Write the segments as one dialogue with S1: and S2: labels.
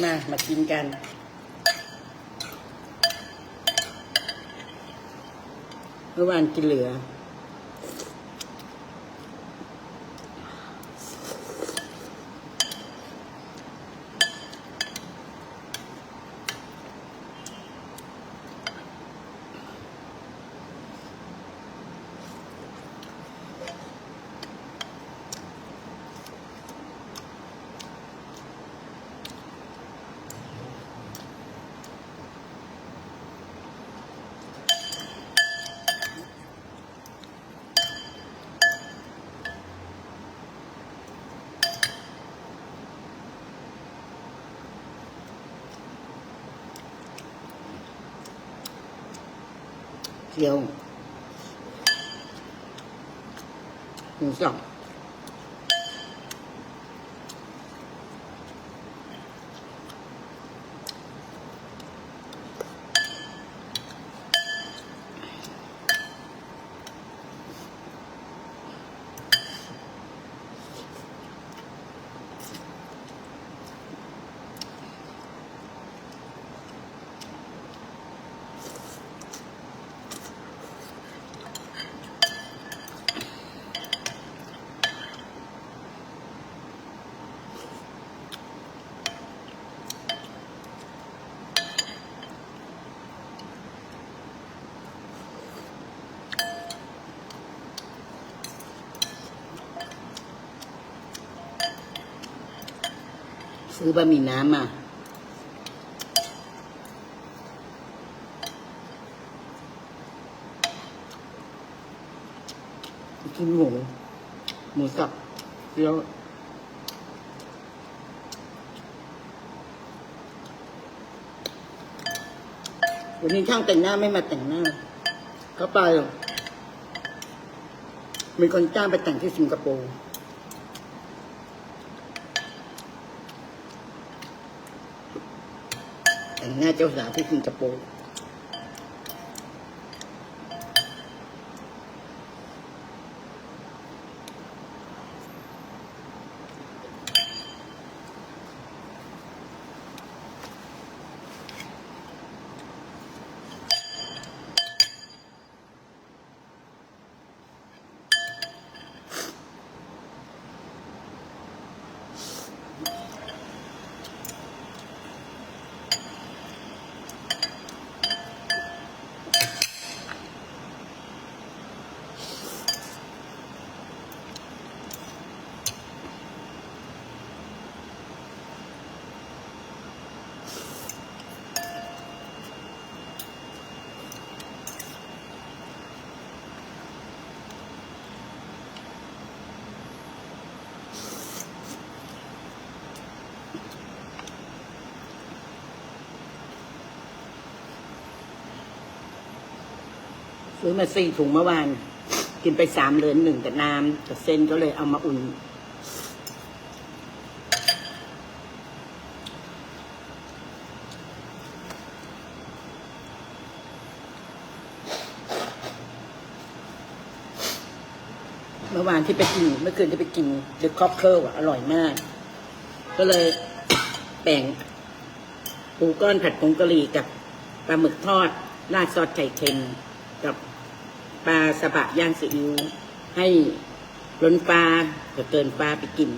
S1: มา มากินกัน เมื่อวานกินเหลือ เกี๊ย ซื้อบะหมี่น้ำมากินหมู หมูสับเกี๊ยววันนี้ช่างแต่งหน้าไม่มาแต่งหน้า เขาไป มีคนจ้างไปแต่งที่สิงคโปร์ แต่งหน้าเจ้าสาวที่สิงคโปร์ ซื้อมาสี่ถุงเมื่อวาน กินไปสามเหลือนหนึ่งแต่น้ำแต่เส้นก็เลยเอามาอุ่น เมื่อวานที่ไปกินเมื่อคืนที่ไปกินเดอะคอปเคิลอะอร่อยมาก ก็เลยแบ่งปูก้อนผัดผงกะหรี่กับปลาหมึกทอดราดซอสไข่เค็มกับ ปลาสะบะย่างซีอิ๊วให้ล้นปลาก็เกินปลาไปกิน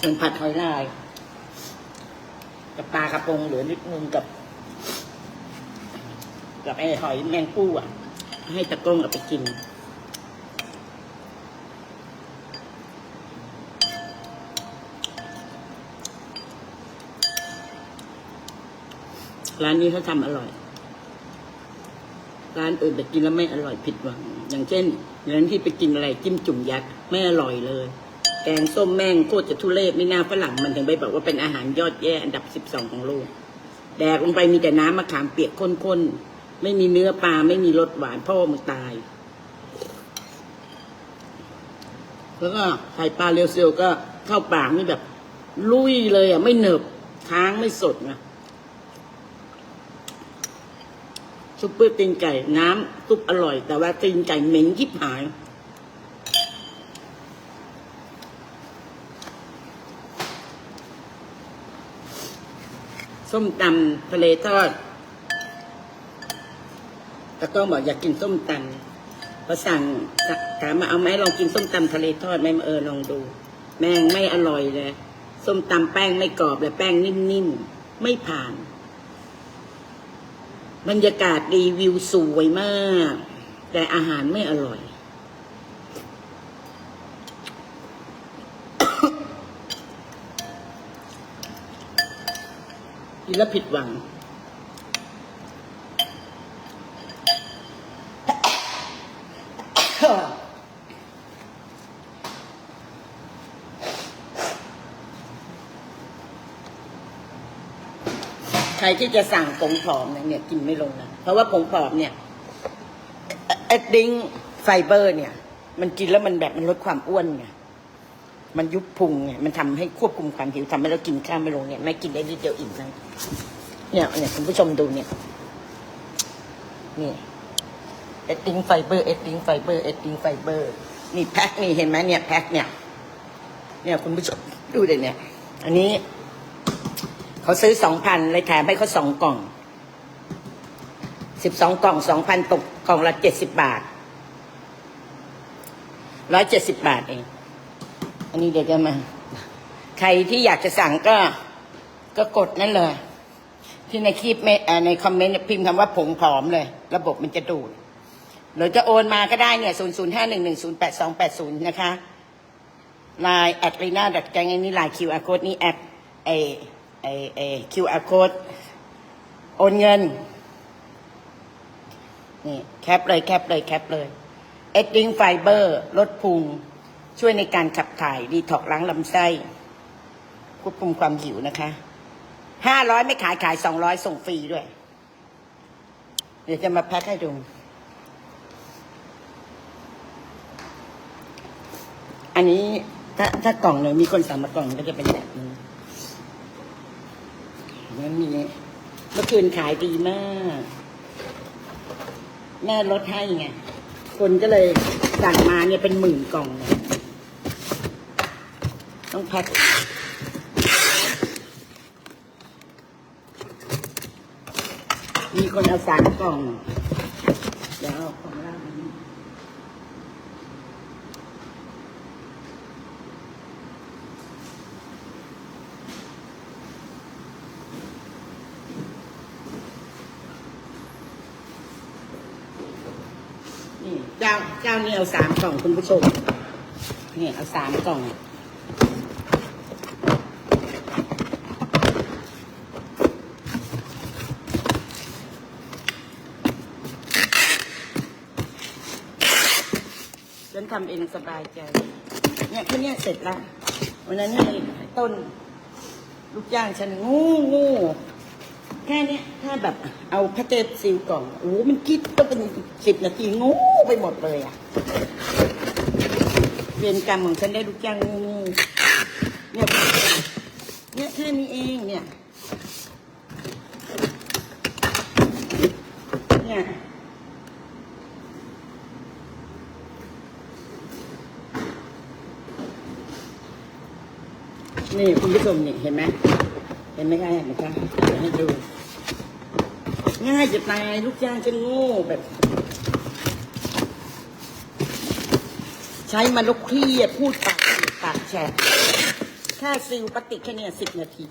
S1: ส่วนผัดหอยลาย กับปลากระพงเหลือนิดนึงกับ กับไอ้หอยแมงปูอะ ให้ตะก้งเอาไปกินร้านนี้เขาทำอร่อย ร้านอื่นไปกินแล้วไม่อร่อยผิดหวัง อย่างเช่นร้านที่ไปกินอะไรจิ้มจุ่มยักษ์ไม่อร่อยเลย แกงส้มแม่งโคตรจะทุเรศไม่น่าฝรั่งมันถึงไปบอกว่าเป็นอาหารยอดแย่อันดับสิบสองของโลก แดกลงไปมีแต่น้ำมะขามเปียกข้นๆ ไม่มีเนื้อปลาไม่มีรสหวานพ่อมึงตาย แล้วก็ไข่ปลาเรียวเซลก็เข้าปากนี่แบบ ลุยเลยอะ ไม่เหนบค้างไม่สดนะซุปเปอร์ตีนไก่น้ำซุปอร่อย แต่ว่าตีนไก่เหม็นยิบหาย ส้มตำทะเลทอดตะก้องบอกอยากกินส้มตำพอสั่งถามมาเอาไหมลองกินส้มตำทะเลทอดไหมเออลองดู แม่งไม่อร่อยเลย ส้มตำแป้งไม่กรอบเลยแป้งนิ่มๆ ไม่ผ่าน บรรยากาศดีวิวสวยมาก แต่อาหารไม่อร่อย กินแล้วผิดหวัง ใครที่จะสั่งผงผอมเนี่ย กินไม่ลงนะ เพราะว่าผงผอมเนี่ยเอดดิ้งไฟเบอร์ เนี่ย มันกินแล้วมันแบบมันลดความอ้วนไง มันยุบพุงไงมันทำให้ควบคุมความหิวทำให้เรากินข้าวไม่ลงเนี่ยแม่กินได้นิดเดียวอิ่มนะเนี่ยเนี่ยคุณผู้ชมดูเนี่ยนี่เอดดิ้งไฟเบอร์เอดดิ้งไฟเบอร์เอดดิ้งไฟเบอร์นี่แพ็คนี่เห็นไหมเนี่ยแพ็คเนี่ย เนี่ยคุณผู้ชมดูเลยเนี่ย อันนี้เขาซื้อสองพันเลยแถมให้เขาสองกล่องสิบสองกล่องสองพันตกกล่องละเจ็ดสิบบาทร้อยเจ็ดสิบบาทเอง อันนี้เดี๋ยวจะมา ใครที่อยากจะสั่งก็ ก็กดนั่นเลย ที่ในคลิปในคอมเมนต์พิมพ์คำว่าผงผอมเลย ระบบมันจะดูดหรือจะโอนมาก็ได้เนี่ยศูนย์ศูนย์ห้าหนึ่งหนึ่งศูนย์แปดสองแปดศูนย์นะคะไลน์แอดลีน่าดัดแกงอันนี้ไลน์คิวอาร์โค้ดนี่แอปไอไอไอคิวอาร์โค้ดโอนเงิน นี่ แคปเลย แคปเลย แคปเลย เอ็ดดิ้งไฟเบอร์ลดพุง ช่วยในการขับถ่ายดีถอกล้างลำไส้ควบคุมความหิวนะคะห้าร้อยไม่ขายขายสองร้อยส่งฟรีด้วย เดี๋ยวจะมาแพ็คให้ดูอันนี้ถ้าถ้ากล่องเลยมีคนสั่งมากล่องก็จะเป็นแบบนี้มันมีเมื่อคืนขายดีมาก แม่ลดให้ไงคนก็เลยสั่งมาเนี่ยเป็นหมื่นกล่องเลย ต้องแพ็คมีคนเอาสามกล่อง เดี๋ยวเอาของล่างนี่นี่เจ้าเจ้านี่เอาสามกล่องคุณผู้ชมนี่เอาสามกล่อง ฉันทำเองสบายใจ เนี่ยแค่เนี้ยเสร็จละวันนั้นให้ต้นลูกจ้างฉันงูงูแค่เนี้ยถ้าแบบเอาแพคเกจซีลกล่องโอ้มันคิดต้องเป็นสิบนาทีงูไปหมดเลยอะเวรกรรมของฉันได้ลูกจ้างงูเนี่ยเนี่ยแค่นี้เองเนี่ย นี่คุณ ผู้ชมนี่เห็นไหมเห็นไหมคะเห็นไหมคะเดี๋ยวให้ดูง่ายจะตายลูกจ้างจะโง่แบบ ใช้มาลุกเครียดพูดปากปากแฉะแค่ซิลปฏิกแค่เนี้สิบนาที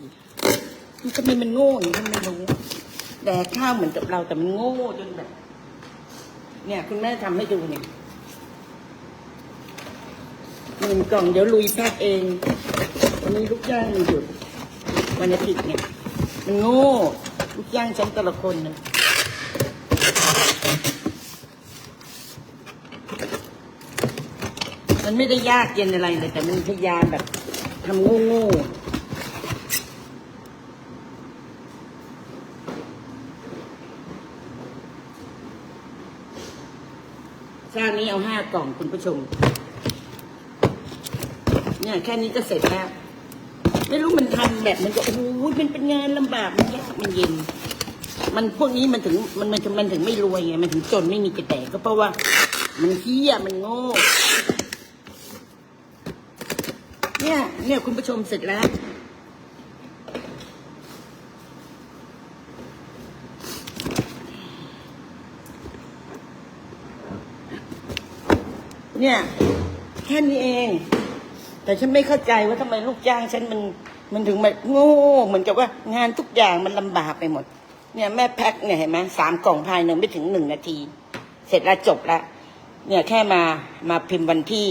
S1: มันก็มีมันโง่อย่างนี้ไม่รู้แดกข้าวเหมือนกับเราแต่มันโง่จนแบบ เนี่ย คุณแม่ทำให้ดูเนี่ยหนึ่งกล่องเดี๋ยวลุยแพ็คเอง วันนี้ลูกจ้างมัหยุดวันอาทิตย์เนี่ยมันโง่ลูกจ้างฉันแต่ละคนนะมันไม่ได้ยากเย็นอะไรเลย แต่มันพยายามแบบทำโง่โง่เจ้านี้เอาห้ากล่องคุณผู้ชม เนี่ยแค่นี้ก็เสร็จแล้ว ไม่รู้มันทำแบบมันก็โอ้โหมันเป็นงานลำบากมันยากมันเย็น มันพวกนี้มันถึงมันมันมันถึงไม่รวยไงมันถึงจนไม่มีจะแตกก็เพราะว่า มันเฮี้ยมันโง่เนี่ยเนี่ยคุณผู้ชมเสร็จแล้วเนี่ยแค่นี้เอง แต่ฉันไม่เข้าใจว่าทำไมลูกจ้างฉันมันมันถึงมาโง่เหมือนกับว่างานทุกอย่างมันลำบากไปหมด เนี่ยแม่แพ็คเนี่ยเห็นไหมสามกล่องภายในไม่ถึงหนึ่งนาที เสร็จแล้วจบแล้วเนี่ยแค่มามาพิมพ์วันที่